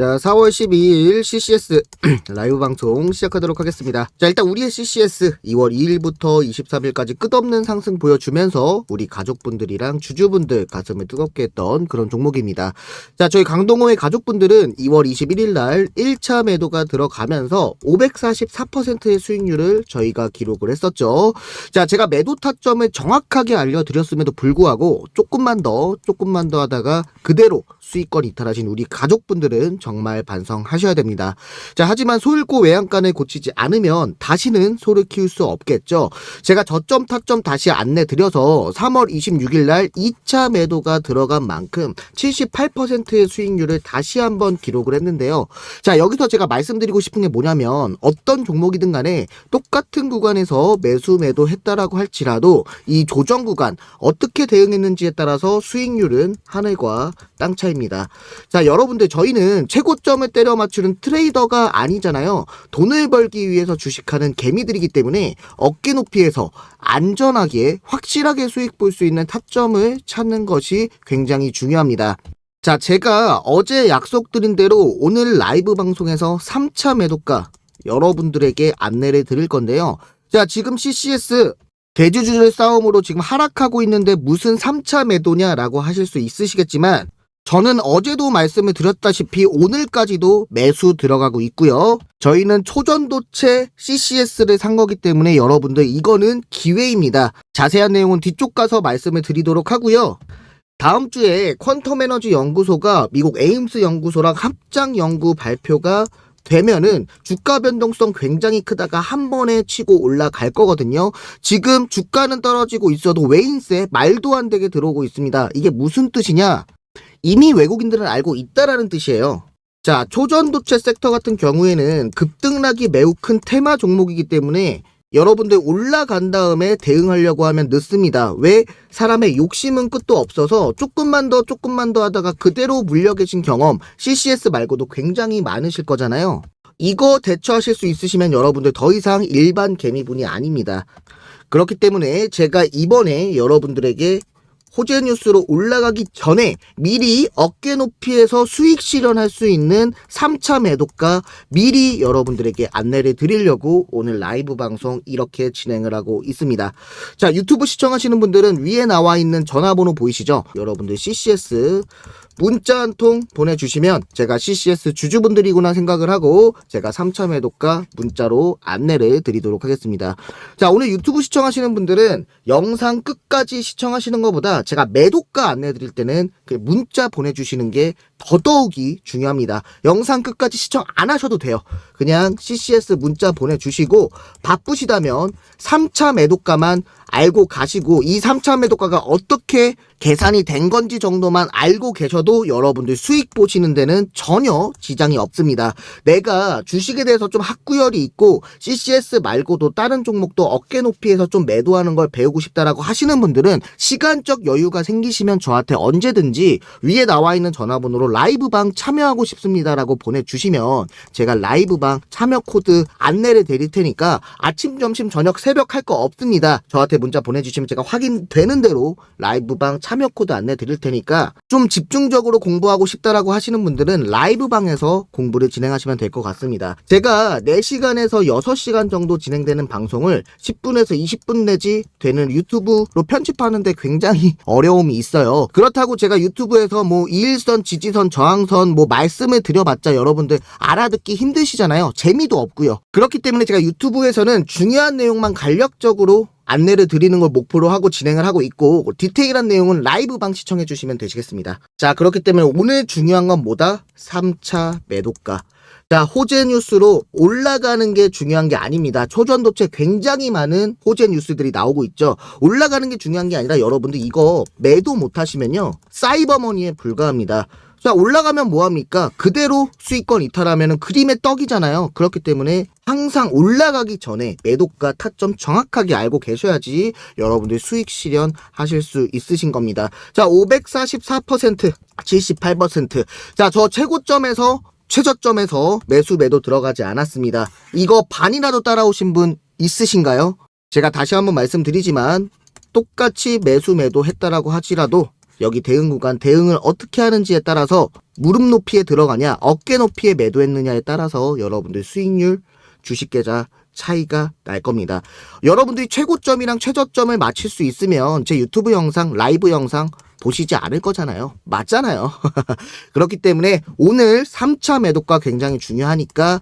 자, 4월 12일 CCS 라이브 방송 시작하도록 하겠습니다. 자, 일단 우리의 CCS 2월 2일부터 23일까지 끝없는 상승 보여주면서 우리 가족분들이랑 주주분들 가슴을 뜨겁게 했던 그런 종목입니다. 자, 저희 강동호의 가족분들은 2월 21일 날 1차 매도가 들어가면서 544%의 수익률을 저희가 기록을 했었죠. 자, 제가 매도 타점을 정확하게 알려드렸음에도 불구하고 조금만 더, 조금만 더 하다가 그대로 수익권 이탈하신 우리 가족분들은 정말 반성하셔야 됩니다. 자, 하지만 소일고 외양간을 고치지 않으면 다시는 소를 키울 수 없겠죠. 제가 저점 타점 다시 안내 드려서 3월 26일 날 2차 매도가 들어간 만큼 78%의 수익률을 다시 한번 기록을 했는데요. 자, 여기서 제가 말씀드리고 싶은 게 뭐냐면 어떤 종목이든 간에 똑같은 구간에서 매수 매도 했다라고 할지라도 이 조정 구간 어떻게 대응했는지에 따라서 수익률은 하늘과 땅 차이입니다. 자, 여러분들 저희는 최고점을 때려 맞추는 트레이더가 아니잖아요. 돈을 벌기 위해서 주식하는 개미들이기 때문에 어깨 높이에서 안전하게 확실하게 수익 볼 수 있는 타점을 찾는 것이 굉장히 중요합니다. 자, 제가 어제 약속드린 대로 오늘 라이브 방송에서 3차 매도가 여러분들에게 안내를 드릴 건데요. 자, 지금 CCS 대주주의 싸움으로 지금 하락하고 있는데 무슨 3차 매도냐라고 하실 수 있으시겠지만 저는 어제도 말씀을 드렸다시피 오늘까지도 매수 들어가고 있고요. 저희는 초전도체 CCS를 산 거기 때문에 여러분들 이거는 기회입니다. 자세한 내용은 뒤쪽 가서 말씀을 드리도록 하고요. 다음 주에 퀀텀 에너지 연구소가 미국 에임스 연구소랑 합작 연구 발표가 되면은 주가 변동성 굉장히 크다가 한 번에 치고 올라갈 거거든요. 지금 주가는 떨어지고 있어도 외인세 말도 안 되게 들어오고 있습니다. 이게 무슨 뜻이냐? 이미 외국인들은 알고 있다라는 뜻이에요. 자, 초전도체 섹터 같은 경우에는 급등락이 매우 큰 테마 종목이기 때문에 여러분들 올라간 다음에 대응하려고 하면 늦습니다. 왜? 사람의 욕심은 끝도 없어서 조금만 더 조금만 더 하다가 그대로 물려 계신 경험 CCS 말고도 굉장히 많으실 거잖아요. 이거 대처하실 수 있으시면 여러분들 더 이상 일반 개미분이 아닙니다. 그렇기 때문에 제가 이번에 여러분들에게 호재 뉴스로 올라가기 전에 미리 어깨 높이에서 수익 실현할 수 있는 3차 매도가 미리 여러분들에게 안내를 드리려고 오늘 라이브 방송 이렇게 진행을 하고 있습니다. 자, 유튜브 시청하시는 분들은 위에 나와 있는 전화번호 보이시죠? 여러분들 CCS 문자 한 통 보내주시면 제가 CCS 주주분들이구나 생각을 하고 제가 3차 매도가 문자로 안내를 드리도록 하겠습니다. 자, 오늘 유튜브 시청하시는 분들은 영상 끝까지 시청하시는 것보다 제가 매도가 안내 드릴 때는 그 문자 보내주시는 게 더더욱이 중요합니다. 영상 끝까지 시청 안 하셔도 돼요. 그냥 CCS 문자 보내주시고 바쁘시다면 3차 매도가만 알고 가시고 이 3차 매도가가 어떻게 계산이 된 건지 정도만 알고 계셔도 여러분들 수익 보시는 데는 전혀 지장이 없습니다. 내가 주식에 대해서 좀 학구열이 있고 CCS 말고도 다른 종목도 어깨 높이에서 좀 매도하는 걸 배우고 싶다라고 하시는 분들은 시간적 여유가 생기시면 저한테 언제든지 위에 나와 있는 전화번호로 라이브방 참여하고 싶습니다라고 보내주시면 제가 라이브방 참여 코드 안내를 드릴 테니까 아침, 점심, 저녁, 새벽 할 거 없습니다. 저한테 문자 보내주시면 제가 확인되는 대로 라이브방 참여 코드 안내 드릴 테니까 좀 집중적으로 공부하고 싶다라고 하시는 분들은 라이브방에서 공부를 진행하시면 될 것 같습니다. 제가 4시간에서 6시간 정도 진행되는 방송을 10분에서 20분 내지 되는 유튜브로 편집하는데 굉장히 어려움이 있어요. 그렇다고 제가 유튜브에서 뭐 이일선, 지지선, 저항선 뭐 말씀을 드려봤자 여러분들 알아듣기 힘드시잖아요. 재미도 없고요. 그렇기 때문에 제가 유튜브에서는 중요한 내용만 간략적으로 안내를 드리는 걸 목표로 하고 진행을 하고 있고 디테일한 내용은 라이브 방 시청해 주시면 되시겠습니다. 자 그렇기 때문에 오늘 중요한 건 뭐다? 3차 매도가. 자 호재 뉴스로 올라가는 게 중요한 게 아닙니다. 초전도체 굉장히 많은 호재 뉴스들이 나오고 있죠. 올라가는 게 중요한 게 아니라 여러분들 이거 매도 못 하시면요 사이버머니에 불과합니다. 자 올라가면 뭐합니까? 그대로 수익권 이탈하면 그림의 떡이잖아요. 그렇기 때문에 항상 올라가기 전에 매도가 타점 정확하게 알고 계셔야지 여러분들 수익 실현 하실 수 있으신 겁니다. 자 544% 78%자 저 최고점에서 최저점에서 매수 매도 들어가지 않았습니다. 이거 반이라도 따라오신 분 있으신가요? 제가 다시 한번 말씀드리지만 똑같이 매수 매도 했다라고 하지라도 여기 대응 구간 대응을 어떻게 하는지에 따라서 무릎 높이에 들어가냐 어깨 높이에 매도했느냐에 따라서 여러분들 수익률 주식 계좌 차이가 날 겁니다. 여러분들이 최고점이랑 최저점을 맞출 수 있으면 제 유튜브 영상, 라이브 영상 보시지 않을 거잖아요. 맞잖아요. 그렇기 때문에 오늘 3차 매도가 굉장히 중요하니까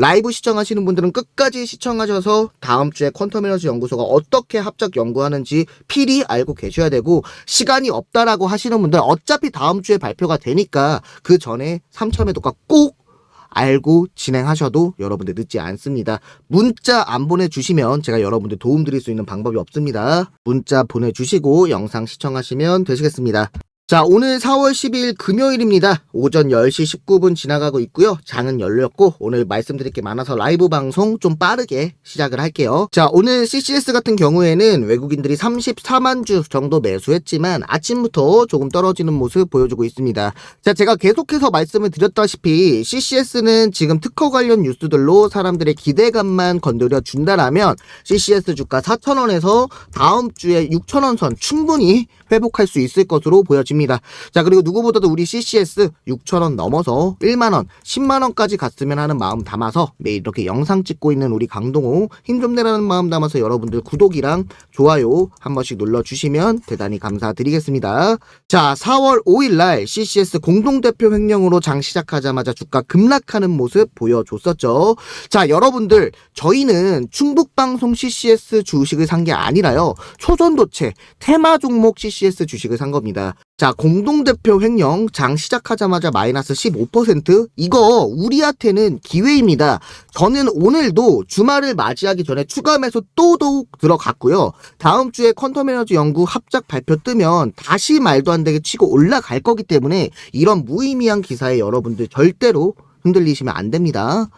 라이브 시청하시는 분들은 끝까지 시청하셔서 다음 주에 퀀텀 에너지 연구소가 어떻게 합작 연구하는지 필히 알고 계셔야 되고 시간이 없다라고 하시는 분들 어차피 다음 주에 발표가 되니까 그 전에 3차 매도가 꼭 알고 진행하셔도 여러분들 늦지 않습니다. 문자 안 보내주시면 제가 여러분들 도움 드릴 수 있는 방법이 없습니다. 문자 보내주시고 영상 시청하시면 되시겠습니다. 자, 오늘 4월 12일 금요일입니다. 오전 10시 19분 지나가고 있고요. 장은 열렸고 오늘 말씀드릴 게 많아서 라이브 방송 좀 빠르게 시작을 할게요. 자, 오늘 CCS 같은 경우에는 외국인들이 34만 주 정도 매수했지만 아침부터 조금 떨어지는 모습 보여주고 있습니다. 자, 제가 계속해서 말씀을 드렸다시피 CCS는 지금 특허 관련 뉴스들로 사람들의 기대감만 건드려 준다라면 CCS 주가 4,000원에서 다음 주에 6,000원 선 충분히 회복할 수 있을 것으로 보여집니다. 자, 그리고 누구보다도 우리 CCS 6,000원 넘어서 1만원, 10만원까지 갔으면 하는 마음 담아서 매일 이렇게 영상 찍고 있는 우리 강동호 힘 좀 내라는 마음 담아서 여러분들 구독이랑 좋아요 한 번씩 눌러주시면 대단히 감사드리겠습니다. 자, 4월 5일날 CCS 공동대표 횡령으로 장 시작하자마자 주가 급락하는 모습 보여줬었죠. 자, 여러분들, 저희는 충북방송 CCS 주식을 산 게 아니라요. 초전도체, 테마 종목 CCS 주식을 산 겁니다. 자, 공동대표 횡령 장 시작하자마자 마이너스 15% 이거 우리한테는 기회입니다. 저는 오늘도 주말을 맞이하기 전에 매수 또 더욱 들어갔고요. 다음 주에 퀀텀 에너지 연구 합작 발표 뜨면 다시 말도 안 되게 치고 올라갈 거기 때문에 이런 무의미한 기사에 여러분들 절대로 흔들리시면 안 됩니다.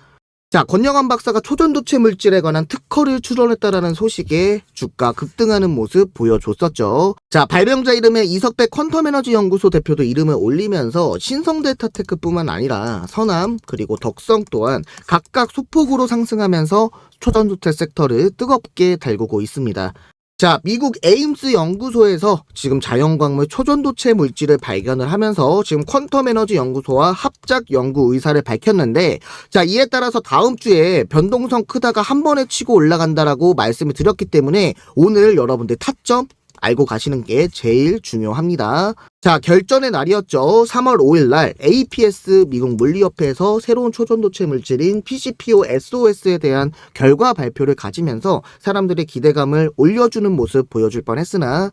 자, 권영환 박사가 초전도체 물질에 관한 특허를 출원했다라는 소식에 주가 급등하는 모습 보여줬었죠. 자, 발명자 이름에 이석배 퀀텀에너지 연구소 대표도 이름을 올리면서 신성데이터테크뿐만 아니라 서남 그리고 덕성 또한 각각 소폭으로 상승하면서 초전도체 섹터를 뜨겁게 달구고 있습니다. 자, 미국 에임스 연구소에서 지금 자연광물 초전도체 물질을 발견을 하면서 지금 퀀텀 에너지 연구소와 합작 연구 의사를 밝혔는데 자, 이에 따라서 다음 주에 변동성 크다가 한 번에 치고 올라간다라고 말씀을 드렸기 때문에 오늘 여러분들 타점 알고 가시는 게 제일 중요합니다. 자, 결전의 날이었죠. 3월 5일 날 APS 미국 물리협회에서 새로운 초전도체 물질인 PCPO SOS에 대한 결과 발표를 가지면서 사람들의 기대감을 올려주는 모습 보여줄 뻔했으나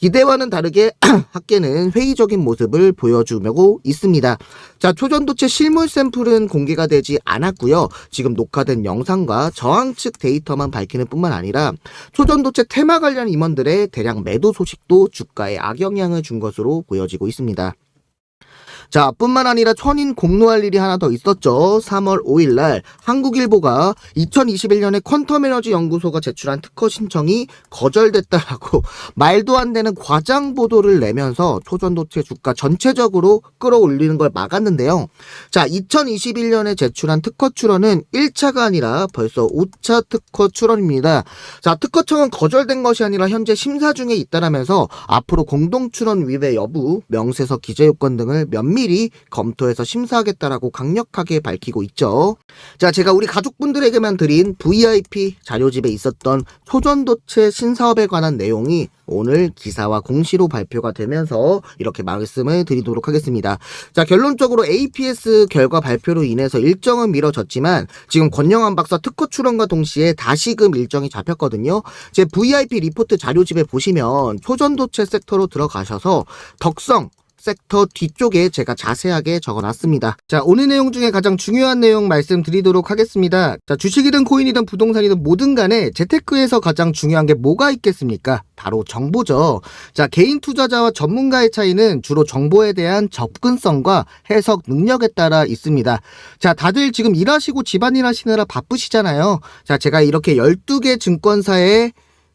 기대와는 다르게 학계는 회의적인 모습을 보여주고 있습니다. 자, 초전도체 실물 샘플은 공개가 되지 않았고요. 지금 녹화된 영상과 저항 측 데이터만 밝히는 뿐만 아니라 초전도체 테마 관련 임원들의 대량 매도 소식도 주가에 악영향을 준 것으로 보여지고 있습니다. 자, 뿐만 아니라 천인 공로할 일이 하나 더 있었죠. 3월 5일 날 한국일보가 2021년에 퀀텀 에너지 연구소가 제출한 특허 신청이 거절됐다라고 말도 안 되는 과장 보도를 내면서 초전도체 주가 전체적으로 끌어올리는 걸 막았는데요. 자, 2021년에 제출한 특허 출원은 1차가 아니라 벌써 5차 특허 출원입니다. 자, 특허청은 거절된 것이 아니라 현재 심사 중에 있다라면서 앞으로 공동 출원 위배 여부, 명세서 기재 요건 등을 면밀히 검토해서 심사하겠다라고 강력하게 밝히고 있죠. 자, 제가 우리 가족분들에게만 드린 VIP 자료집에 있었던 초전도체 신사업에 관한 내용이 오늘 기사와 공시로 발표가 되면서 이렇게 말씀을 드리도록 하겠습니다. 자, 결론적으로 APS 결과 발표로 인해서 일정은 미뤄졌지만 지금 권영환 박사 특허 출원과 동시에 다시금 일정이 잡혔거든요. 제 VIP 리포트 자료집에 보시면 초전도체 섹터로 들어가셔서 덕성 섹터 뒤쪽에 제가 자세하게 적어놨습니다. 자, 오늘 내용 중에 가장 중요한 내용 말씀드리도록 하겠습니다. 자, 주식이든 코인이든 부동산이든 뭐든 간에 재테크에서 가장 중요한 게 뭐가 있겠습니까? 바로 정보죠. 자, 개인 투자자와 전문가의 차이는 주로 정보에 대한 접근성과 해석 능력에 따라 있습니다. 자, 다들 지금 일하시고 집안일 하시느라 바쁘시잖아요. 자, 제가 이렇게 12개 증권사에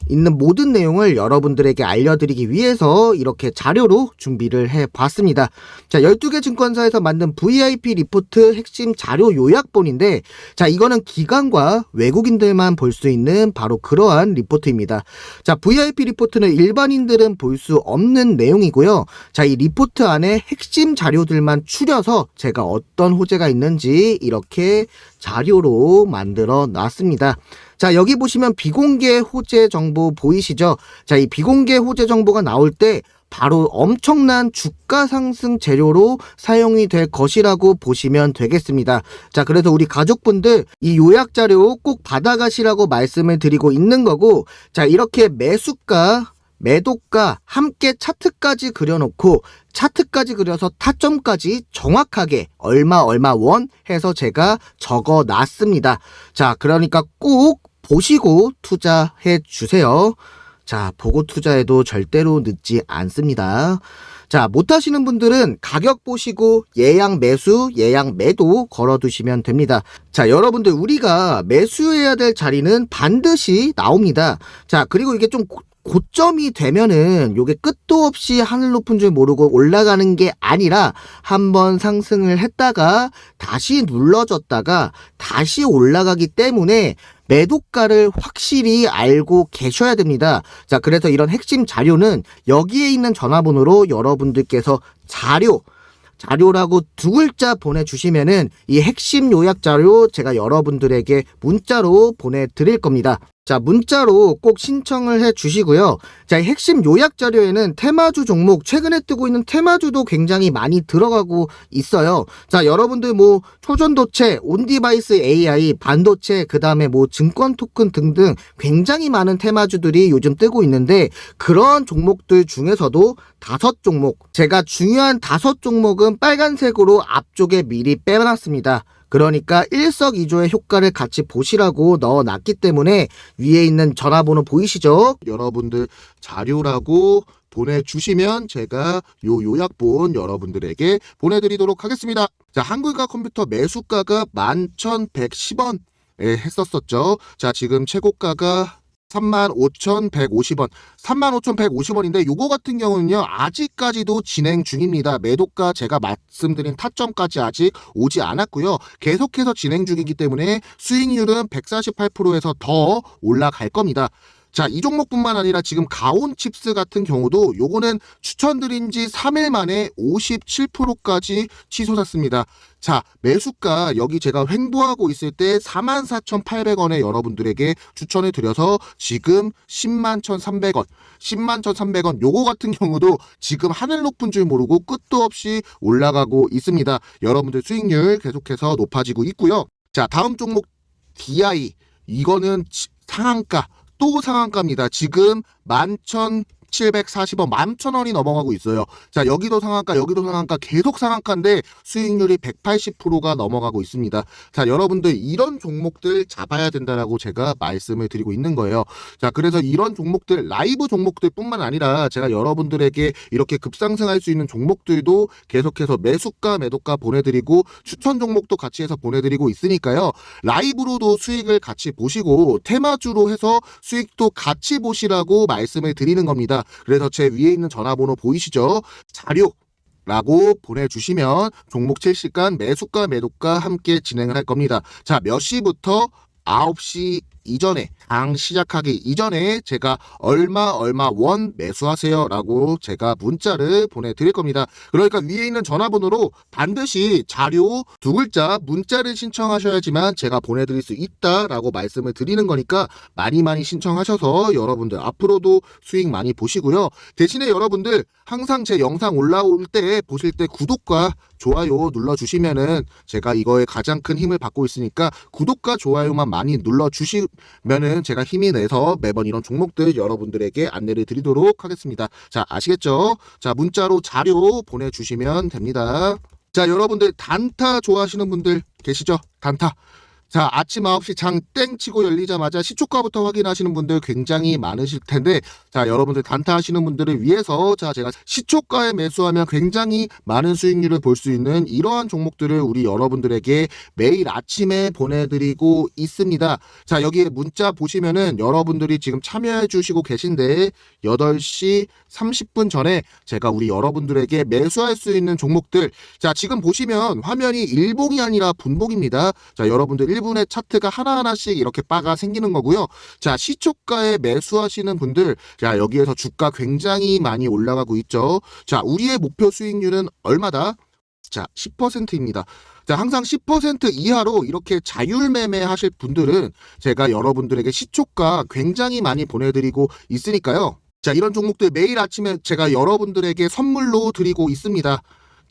있는 모든 내용을 여러분들에게 알려드리기 위해서 이렇게 자료로 준비를 해 봤습니다. 자, 12개 증권사에서 만든 VIP 리포트 핵심 자료 요약본인데, 자, 이거는 기관과 외국인들만 볼 수 있는 바로 그러한 리포트입니다. 자, VIP 리포트는 일반인들은 볼 수 없는 내용이고요. 자, 이 리포트 안에 핵심 자료들만 추려서 제가 어떤 호재가 있는지 이렇게 자료로 만들어 놨습니다. 자, 여기 보시면 비공개 호재 정보 보이시죠? 자, 이 비공개 호재 정보가 나올 때 바로 엄청난 주가 상승 재료로 사용이 될 것이라고 보시면 되겠습니다. 자, 그래서 우리 가족분들 이 요약 자료 꼭 받아가시라고 말씀을 드리고 있는 거고, 자, 이렇게 매수가, 매도가 함께 차트까지 그려놓고 차트까지 그려서 타점까지 정확하게 얼마 얼마 원 해서 제가 적어 놨습니다. 자, 그러니까 꼭 보시고 투자해 주세요. 자, 보고 투자해도 절대로 늦지 않습니다. 자, 못하시는 분들은 가격 보시고 예약 매수, 예약 매도 걸어두시면 됩니다. 자, 여러분들 우리가 매수해야 될 자리는 반드시 나옵니다. 자, 그리고 이게 좀 고- 고점이 되면은 요게 끝도 없이 하늘 높은 줄 모르고 올라가는 게 아니라 한번 상승을 했다가 다시 눌러졌다가 다시 올라가기 때문에 매도가를 확실히 알고 계셔야 됩니다. 자, 그래서 이런 핵심 자료는 여기에 있는 전화번호로 여러분들께서 자료, 자료라고 두 글자 보내주시면은 이 핵심 요약 자료 제가 여러분들에게 문자로 보내드릴 겁니다. 자, 문자로 꼭 신청을 해 주시고요. 자, 이 핵심 요약 자료에는 테마주 종목, 최근에 뜨고 있는 테마주도 굉장히 많이 들어가고 있어요. 자, 여러분들 뭐, 초전도체, 온디바이스 AI, 반도체, 그 다음에 뭐, 증권 토큰 등등 굉장히 많은 테마주들이 요즘 뜨고 있는데, 그런 종목들 중에서도 다섯 종목, 제가 중요한 다섯 종목은 빨간색으로 앞쪽에 미리 빼놨습니다. 그러니까 일석이조의 효과를 같이 보시라고 넣어놨기 때문에 위에 있는 전화번호 보이시죠? 여러분들 자료라고 보내주시면 제가 요 요약본 여러분들에게 보내드리도록 하겠습니다. 자, 한글과 컴퓨터 매수가가 11,110원 에 했었었죠. 자, 지금 최고가가 35,150원. 35,150원인데 요거 같은 경우는요. 아직까지도 진행 중입니다. 매도가 제가 말씀드린 타점까지 아직 오지 않았고요. 계속해서 진행 중이기 때문에 수익률은 148%에서 더 올라갈 겁니다. 자, 이 종목뿐만 아니라 지금 가온 칩스 같은 경우도 요거는 추천드린 지 3일 만에 57%까지 치솟았습니다. 자, 매수가 여기 제가 횡보하고 있을 때 44,800원에 여러분들에게 추천해 드려서 지금 10만 1,300원, 10만 1,300원 요거 같은 경우도 지금 하늘 높은 줄 모르고 끝도 없이 올라가고 있습니다. 여러분들 수익률 계속해서 높아지고 있고요. 자, 다음 종목 DI 이거는 치- 상한가 또 상한가입니다. 지금 11,740원, 11,000원이 넘어가고 있어요. 자, 여기도 상한가, 여기도 상한가, 계속 상한가인데 수익률이 180%가 넘어가고 있습니다. 자, 여러분들 이런 종목들 잡아야 된다라고 제가 말씀을 드리고 있는 거예요. 자, 그래서 이런 종목들, 라이브 종목들뿐만 아니라 제가 여러분들에게 이렇게 급상승할 수 있는 종목들도 계속해서 매수가, 매도가 보내드리고 추천 종목도 같이 해서 보내드리고 있으니까요. 라이브로도 수익을 같이 보시고 테마주로 해서 수익도 같이 보시라고 말씀을 드리는 겁니다. 그래서 제 위에 있는 전화번호 보이시죠? 자료 라고 보내주시면 종목 7시간 매수가 매도가 함께 진행을 할 겁니다. 자, 몇 시부터 9시 이전에 장 시작하기 이전에 제가 얼마 얼마 원 매수하세요 라고 제가 문자를 보내드릴 겁니다. 그러니까 위에 있는 전화번호로 반드시 자료 두 글자 문자를 신청하셔야지만 제가 보내드릴 수 있다라고 말씀을 드리는 거니까 많이 많이 신청하셔서 여러분들 앞으로도 수익 많이 보시고요. 대신에 여러분들 항상 제 영상 올라올 때 보실 때 구독과 좋아요 눌러주시면은 제가 이거에 가장 큰 힘을 받고 있으니까 구독과 좋아요만 많이 눌러주시면은 제가 힘이 내서 매번 이런 종목들 여러분들에게 안내를 드리도록 하겠습니다. 자, 아시겠죠? 자, 문자로 자료 보내주시면 됩니다. 자, 여러분들 단타 좋아하시는 분들 계시죠? 단타. 자, 아침 9시 장 땡 치고 열리자마자 시초가부터 확인하시는 분들 굉장히 많으실 텐데, 자, 여러분들 단타 하시는 분들을 위해서, 자, 제가 시초가에 매수하면 굉장히 많은 수익률을 볼 수 있는 이러한 종목들을 우리 여러분들에게 매일 아침에 보내드리고 있습니다. 자, 여기에 문자 보시면은 여러분들이 지금 참여해 주시고 계신데, 8시 30분 전에 제가 우리 여러분들에게 매수할 수 있는 종목들, 자, 지금 보시면 화면이 일봉이 아니라 분봉입니다. 자, 여러분들 1분의 차트가 하나하나씩 이렇게 바가 생기는 거고요. 자, 시초가에 매수하시는 분들, 자, 여기에서 주가 굉장히 많이 올라가고 있죠. 자, 우리의 목표 수익률은 얼마다? 자, 10%입니다. 자, 항상 10% 이하로 이렇게 자율 매매 하실 분들은 제가 여러분들에게 시초가 굉장히 많이 보내드리고 있으니까요. 자, 이런 종목들 매일 아침에 제가 여러분들에게 선물로 드리고 있습니다.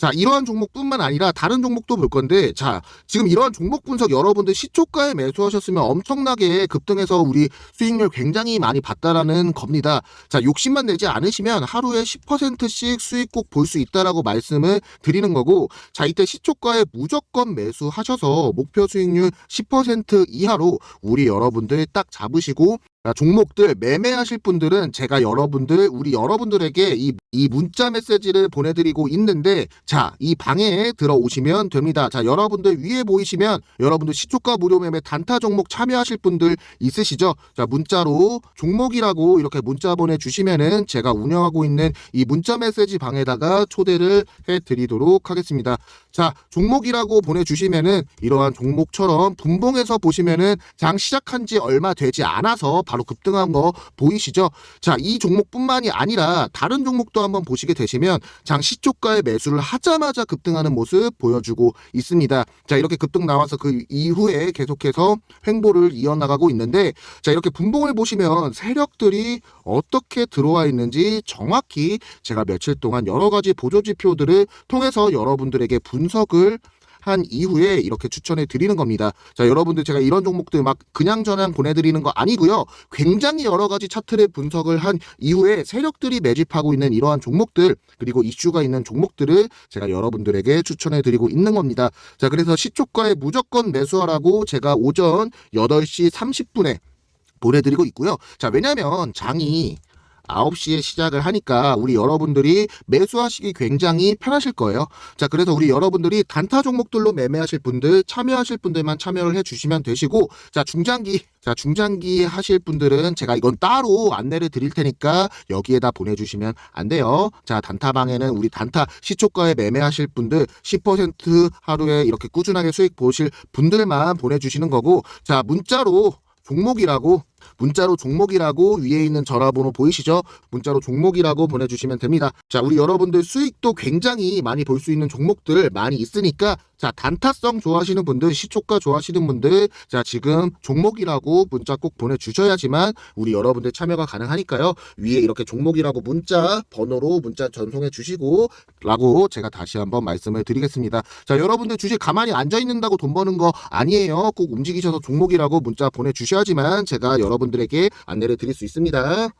자, 이러한 종목뿐만 아니라 다른 종목도 볼 건데, 자, 지금 이러한 종목 분석 여러분들 시초가에 매수하셨으면 엄청나게 급등해서 우리 수익률 굉장히 많이 봤다라는 겁니다. 자, 욕심만 내지 않으시면 하루에 10%씩 수익 꼭 볼 수 있다라고 말씀을 드리는 거고, 자, 이때 시초가에 무조건 매수하셔서 목표 수익률 10% 이하로 우리 여러분들 딱 잡으시고, 자, 종목들 매매하실 분들은 제가 여러분들, 우리 여러분들에게 이, 이 문자 메시지를 보내드리고 있는데, 자, 이 방에 들어오시면 됩니다. 자, 여러분들 위에 보이시면 여러분들 시초가 무료 매매 단타 종목 참여하실 분들 있으시죠? 자, 문자로 종목이라고 이렇게 문자 보내주시면은 제가 운영하고 있는 이 문자 메시지 방에다가 초대를 해드리도록 하겠습니다. 자, 종목이라고 보내주시면은 이러한 종목처럼 분봉에서 보시면은 장 시작한 지 얼마 되지 않아서 바로 급등한 거 보이시죠? 자, 이 종목뿐만이 아니라 다른 종목도 한번 보시게 되시면 장 시초가에 매수를 하자마자 급등하는 모습 보여주고 있습니다. 자, 이렇게 급등 나와서 그 이후에 계속해서 횡보를 이어나가고 있는데 자, 이렇게 분봉을 보시면 세력들이 어떻게 들어와 있는지 정확히 제가 며칠 동안 여러 가지 보조 지표들을 통해서 여러분들에게 분석을 한 이후에 이렇게 추천해 드리는 겁니다. 자, 여러분들 제가 이런 종목들 막 그냥 저냥 보내드리는 거 아니고요. 굉장히 여러 가지 차트를 분석을 한 이후에 세력들이 매집하고 있는 이러한 종목들 그리고 이슈가 있는 종목들을 제가 여러분들에게 추천해 드리고 있는 겁니다. 자, 그래서 시초가에 무조건 매수하라고 제가 오전 8시 30분에 보내드리고 있고요. 자, 왜냐면 장이 9시에 시작을 하니까 우리 여러분들이 매수하시기 굉장히 편하실 거예요. 자, 그래서 우리 여러분들이 단타 종목들로 매매하실 분들, 참여하실 분들만 참여를 해 주시면 되시고, 자, 중장기, 자, 중장기 하실 분들은 제가 이건 따로 안내를 드릴 테니까 여기에다 보내주시면 안 돼요. 자, 단타방에는 우리 단타 시초가에 매매하실 분들 10% 하루에 이렇게 꾸준하게 수익 보실 분들만 보내주시는 거고, 자, 문자로 종목이라고 문자로 종목이라고 위에 있는 전화번호 보이시죠? 문자로 종목이라고 보내주시면 됩니다. 자, 우리 여러분들 수익도 굉장히 많이 볼 수 있는 종목들 많이 있으니까 자, 단타성 좋아하시는 분들, 시초가 좋아하시는 분들, 자, 지금 종목이라고 문자 꼭 보내주셔야지만 우리 여러분들 참여가 가능하니까요. 위에 이렇게 종목이라고 문자 번호로 문자 전송해 주시고 라고 제가 다시 한번 말씀을 드리겠습니다. 자, 여러분들 주식 가만히 앉아 있는다고 돈 버는 거 아니에요. 꼭 움직이셔서 종목이라고 문자 보내주셔야지만 제가 여러분들에게 안내를 드릴 수 있습니다.